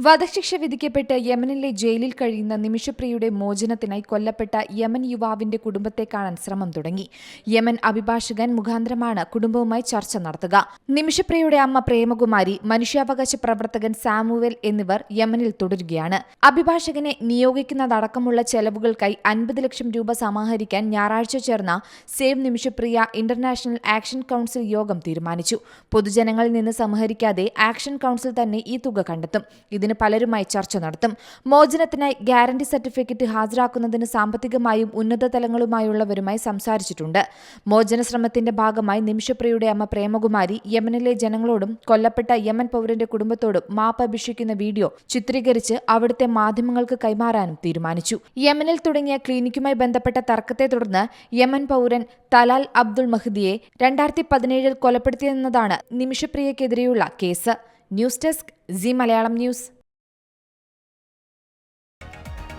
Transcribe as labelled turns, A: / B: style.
A: വധശിക്ഷ വിധിക്കപ്പെട്ട് യമനിലെ ജയിലിൽ കഴിയുന്ന നിമിഷപ്രിയയുടെ മോചനത്തിനായി കൊല്ലപ്പെട്ട യമൻ യുവാവിന്റെ കുടുംബത്തെ കാണാൻ ശ്രമം തുടങ്ങി. യമൻ അഭിഭാഷകൻ മുഖാന്തരമാണ് കുടുംബവുമായി ചർച്ച നടത്തുക. നിമിഷപ്രിയയുടെ അമ്മ പ്രേമകുമാരി മനുഷ്യാവകാശ പ്രവർത്തകൻ സാമുവേൽ എന്നിവർ യമനിൽ തുടരുകയാണ്. അഭിഭാഷകനെ നിയോഗിക്കുന്നതടക്കമുള്ള ചെലവുകൾക്കായി അൻപത് ലക്ഷം രൂപ സമാഹരിക്കാൻ ഞായറാഴ്ച ചേർന്ന save Nimishapriya international action council യോഗം തീരുമാനിച്ചു. പൊതുജനങ്ങളിൽ നിന്ന് സംഹരിക്കാതെ ആക്ഷൻ കൌൺസിൽ തന്നെ ഈ തുക കണ്ടെത്തും. ഇതിന് പലരുമായി ചർച്ച നടത്തും. മോചനത്തിനായി ഗ്യാരണ്ടി സർട്ടിഫിക്കറ്റ് ഹാജരാക്കുന്നതിന് സാമ്പത്തികമായും ഉന്നത തലങ്ങളുമായുള്ളവരുമായി സംസാരിച്ചിട്ടുണ്ട്. മോചന ശ്രമത്തിന്റെ ഭാഗമായി നിമിഷപ്രിയയുടെ അമ്മ പ്രേമകുമാരി യമനിലെ ജനങ്ങളോടും കൊല്ലപ്പെട്ട യമൻ പൗരന്റെ കുടുംബത്തോടും മാപ്പ് അഭിഷേക്കുന്ന വീഡിയോ ചിത്രീകരിച്ച് അവിടുത്തെ മാധ്യമങ്ങൾക്ക് കൈമാറാനും തീരുമാനിച്ചു. യമനിൽ തുടങ്ങിയ ക്ലിനിക്കുമായി ബന്ധപ്പെട്ട തർക്കത്തെ തുടർന്ന് യമൻ പൗരൻ തലാൽ അബ്ദുൾ മഹ്ദിയെ രണ്ടായിരത്തി പതിനേഴിൽ കൊലപ്പെടുത്തിയെന്നതാണ് നിമിഷപ്രിയക്കെതിരെയുള്ള case. News desk C Malayalam news.